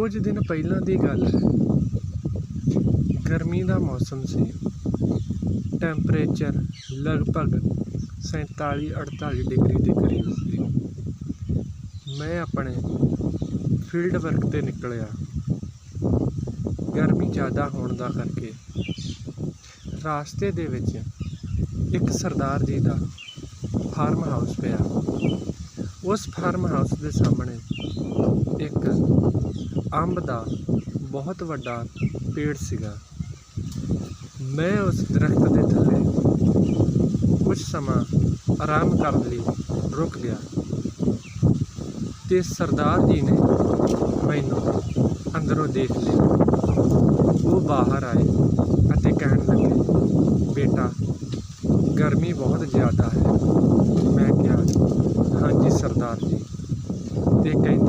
ਕੁਝ ਦਿਨ ਪਹਿਲਾਂ ਦੀ ਗੱਲ ਹੈ। ਗਰਮੀ ਦਾ ਮੌਸਮ ਸੀ। ਟੈਂਪਰੇਚਰ ਲਗਭਗ 47 48 ਡਿਗਰੀ ਦੇ ਕਰੀਬ ਸੀ। ਮੈਂ ਆਪਣੇ ਫੀਲਡ ਵਰਕ ਤੇ ਨਿਕਲਿਆ। ਗਰਮੀ ਜ਼ਿਆਦਾ ਹੋਣ ਦਾ ਕਰਕੇ ਰਾਸਤੇ ਦੇ ਵਿੱਚ ਇੱਕ ਸਰਦਾਰ ਜੀ ਦਾ ਫਾਰਮ ਹਾਊਸ ਪਿਆ। ਉਸ ਫਾਰਮ ਹਾਊਸ ਦੇ ਸਾਹਮਣੇ ਇੱਕ ਅੰਬ ਦਾ ਬਹੁਤ ਵੱਡਾ ਪੇੜ ਸੀਗਾ। ਮੈਂ ਉਸ ਦਰਖਤ ਦੇ ਥੱਲੇ ਕੁਝ ਸਮਾਂ ਆਰਾਮ ਕਰਨ ਲਈ ਰੁਕ ਗਿਆ ਤੇ ਸਰਦਾਰ ਜੀ ਨੇ ਮੈਨੂੰ ਅੰਦਰੋਂ ਦੇਖ ਲਿਆ। ਉਹ ਬਾਹਰ ਆਏ ਅਤੇ ਕਹਿਣ ਲੱਗੇ, ਬੇਟਾ, ਗਰਮੀ ਬਹੁਤ ਜ਼ਿਆਦਾ ਹੈ। ਮੈਂ ਕਿਹਾ, ਹਾਂਜੀ ਸਰਦਾਰ ਜੀ। ਤੇ ਕਹਿੰਦੇ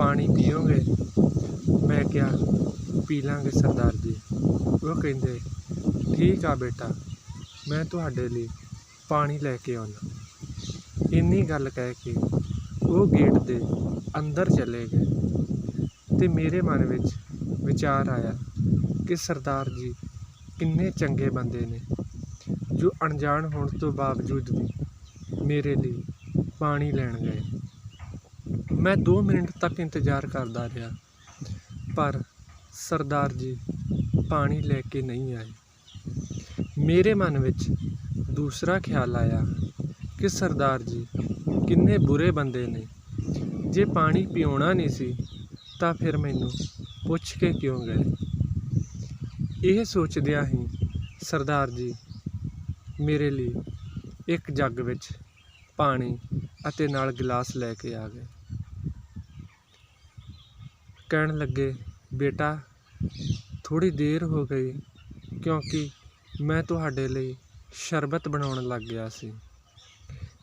ਪਾਣੀ ਪੀਓਗੇ? ਮੈਂ ਕਿਹਾ, ਪੀ ਲਾਂਗੇ ਸਰਦਾਰ ਜੀ। ਉਹ ਕਹਿੰਦੇ, ਠੀਕ ਆ ਬੇਟਾ, ਮੈਂ ਤੁਹਾਡੇ ਲਈ ਪਾਣੀ ਲੈ ਕੇ ਆਉਣਾ ਇੰਨੀ ਗੱਲ ਕਹਿ ਕੇ ਉਹ ਗੇਟ ਦੇ ਅੰਦਰ ਚਲੇ ਗਏ ਤੇ ਮੇਰੇ ਮਨ ਵਿੱਚ ਵਿਚਾਰ ਆਇਆ ਕਿ ਸਰਦਾਰ ਜੀ ਕਿੰਨੇ ਚੰਗੇ ਬੰਦੇ ਨੇ, ਜੋ ਅਣਜਾਣ ਹੋਣ ਤੋਂ ਬਾਵਜੂਦ ਵੀ ਮੇਰੇ ਲਈ ਪਾਣੀ ਲੈਣ ਗਏ। ਮੈਂ 2 ਮਿੰਟ ਤੱਕ ਇੰਤਜ਼ਾਰ ਕਰਦਾ ਰਿਹਾ, ਪਰ ਸਰਦਾਰ ਜੀ ਪਾਣੀ ਲੈ ਕੇ ਨਹੀਂ ਆਏ। ਮੇਰੇ ਮਨ ਵਿੱਚ ਦੂਸਰਾ ਖਿਆਲ ਆਇਆ ਕਿ ਸਰਦਾਰ ਜੀ ਕਿੰਨੇ ਬੁਰੇ ਬੰਦੇ ਨੇ। ਜੇ ਪਾਣੀ ਪਿਉਣਾ ਨਹੀਂ ਸੀ, ਤਾਂ ਫਿਰ ਮੈਨੂੰ ਪੁੱਛ ਕੇ ਕਿਉਂ ਗਏ? ਇਹ ਸੋਚਦਿਆਂ ਹੀ ਸਰਦਾਰ ਜੀ ਮੇਰੇ ਲਈ ਇੱਕ ਜੱਗ ਵਿੱਚ ਪਾਣੀ ਅਤੇ ਨਾਲ ਗਲਾਸ ਲੈ ਕੇ ਆ ਗਏ। ਕਹਿਣ ਲੱਗੇ, ਬੇਟਾ, ਥੋੜ੍ਹੀ ਦੇਰ ਹੋ ਗਈ, ਕਿਉਂਕਿ ਮੈਂ ਤੁਹਾਡੇ ਲਈ ਸ਼ਰਬਤ ਬਣਾਉਣ ਲੱਗ ਗਿਆ ਸੀ।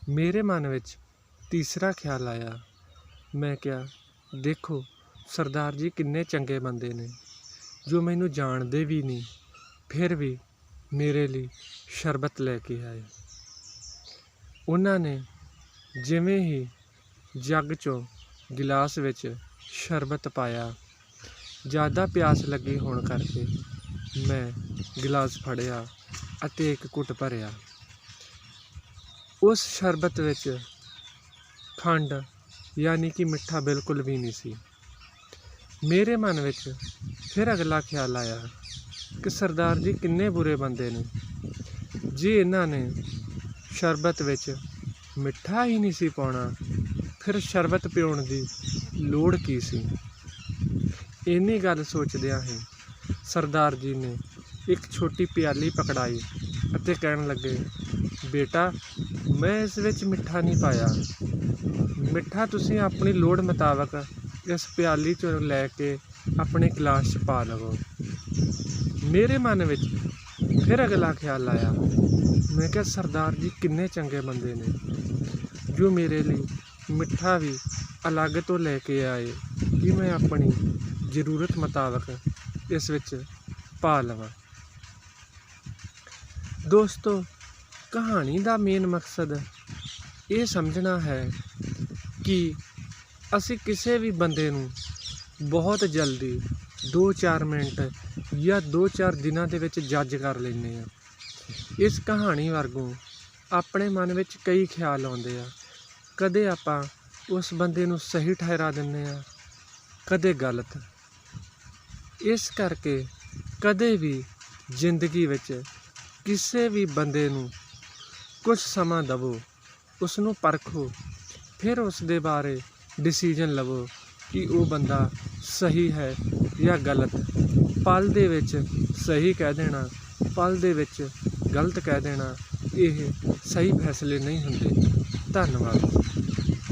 ਮੇਰੇ ਮਨ ਵਿੱਚ ਤੀਸਰਾ ਖਿਆਲ ਆਇਆ। ਮੈਂ ਕਿਹਾ, ਦੇਖੋ, ਸਰਦਾਰ ਜੀ ਕਿੰਨੇ ਚੰਗੇ ਬੰਦੇ ਨੇ, ਜੋ ਮੈਨੂੰ ਜਾਣਦੇ ਵੀ ਨਹੀਂ, ਫਿਰ ਵੀ ਮੇਰੇ ਲਈ ਸ਼ਰਬਤ ਲੈ ਕੇ ਆਏ। ਉਹਨਾਂ ਨੇ ਜਿਵੇਂ ਹੀ ਜੱਗ 'ਚੋਂ ਗਿਲਾਸ ਵਿੱਚ ਸ਼ਰਬਤ ਪਾਇਆ। ਜ਼ਿਆਦਾ ਪਿਆਸ ਲੱਗੀ ਹੋਣ ਕਰਕੇ ਮੈਂ ਗਿਲਾਸ ਫੜਿਆ ਅਤੇ ਇੱਕ ਘੁੱਟ ਭਰਿਆ। ਉਸ ਸ਼ਰਬਤ ਵਿੱਚ ਖੰਡ ਯਾਨੀ ਕਿ ਮਿੱਠਾ ਬਿਲਕੁਲ ਵੀ ਨਹੀਂ ਸੀ। ਮੇਰੇ ਮਨ ਵਿੱਚ ਫਿਰ ਅਗਲਾ ਖਿਆਲ ਆਇਆ ਕਿ ਸਰਦਾਰ ਜੀ ਕਿੰਨੇ ਬੁਰੇ ਬੰਦੇ ਨੇ। ਜੇ ਇਹਨਾਂ ਨੇ ਸ਼ਰਬਤ ਵਿੱਚ ਮਿੱਠਾ ਹੀ ਨਹੀਂ ਸੀ ਪਾਉਣਾ, ਫਿਰ ਸ਼ਰਬਤ ਪਿਉਣ ਦੀ ਲੋੜ ਕੀ ਸੀ? ਇੰਨੀ ਗੱਲ ਸੋਚਦਿਆਂ ਹੀ ਸਰਦਾਰ ਜੀ ਨੇ ਇੱਕ ਛੋਟੀ ਪਿਆਲੀ ਪਕੜਾਈ ਅਤੇ ਕਹਿਣ ਲੱਗੇ, ਬੇਟਾ, ਮੈਂ ਇਸ ਵਿੱਚ ਮਿੱਠਾ ਨਹੀਂ ਪਾਇਆ। ਮਿੱਠਾ ਤੁਸੀਂ ਆਪਣੀ ਲੋੜ ਮੁਤਾਬਕ ਇਸ ਪਿਆਲੀ ਚੋਂ ਲੈ ਕੇ ਆਪਣੇ ਗਲਾਸ 'ਚ ਪਾ ਲਵੋ। ਮੇਰੇ ਮਨ ਵਿੱਚ ਫਿਰ ਅਗਲਾ ਖਿਆਲ ਆਇਆ। ਮੈਂ ਕਿਹਾ, ਸਰਦਾਰ ਜੀ ਕਿੰਨੇ ਚੰਗੇ ਬੰਦੇ ਨੇ, ਜੋ ਮੇਰੇ ਲਈ ਮਿੱਠਾ ਵੀ ਅਲੱਗ ਤੋਂ ਲੈ ਕੇ ਆਏ। ਕਿ ਮੈਂ ਆਪਣੀ ਜ਼ਰੂਰਤ ਮੁਤਾਬਕ ਇਸ ਵਿੱਚ ਪਾ ਲਵਾਂ? ਦੋਸਤੋ, ਕਹਾਣੀ ਦਾ ਮੇਨ ਮਕਸਦ ਇਹ ਸਮਝਣਾ ਹੈ ਕਿ ਅਸੀਂ ਕਿਸੇ ਵੀ ਬੰਦੇ ਨੂੰ ਬਹੁਤ ਜਲਦੀ 2-4 ਮਿੰਟ ਜਾਂ 2-4 ਦਿਨਾਂ ਦੇ ਵਿੱਚ ਜੱਜ ਕਰ ਲੈਂਦੇ ਆ ਇਸ ਕਹਾਣੀ ਵਰਗੋਂ ਆਪਣੇ ਮਨ ਵਿੱਚ ਕਈ ਖਿਆਲ ਆਉਂਦੇ ਆ। ਕਦੇ ਆਪਾਂ ਉਸ ਬੰਦੇ ਨੂੰ ਸਹੀ ਠਹਿਰਾ ਦਿੰਦੇ ਆ ਕਦੇ ਗਲਤ। ਇਸ ਕਰਕੇ ਕਦੇ ਵੀ ਜ਼ਿੰਦਗੀ ਵਿੱਚ ਕਿਸੇ ਵੀ ਬੰਦੇ ਨੂੰ ਕੁਝ ਸਮਾਂ ਦਵੋ ਉਸ ਨੂੰ ਪਰਖੋ, ਫਿਰ ਉਸ ਦੇ ਬਾਰੇ ਡਿਸੀਜਨ ਲਵੋ ਕਿ ਉਹ ਬੰਦਾ ਸਹੀ ਹੈ ਜਾਂ ਗਲਤ। ਪਲ ਦੇ ਵਿੱਚ ਸਹੀ ਕਹਿ ਦੇਣਾ, ਪਲ ਦੇ ਵਿੱਚ ਗਲਤ ਕਹਿ ਦੇਣਾ, ਇਹ ਸਹੀ ਫੈਸਲੇ ਨਹੀਂ ਹੁੰਦੇ। ਧੰਨਵਾਦ।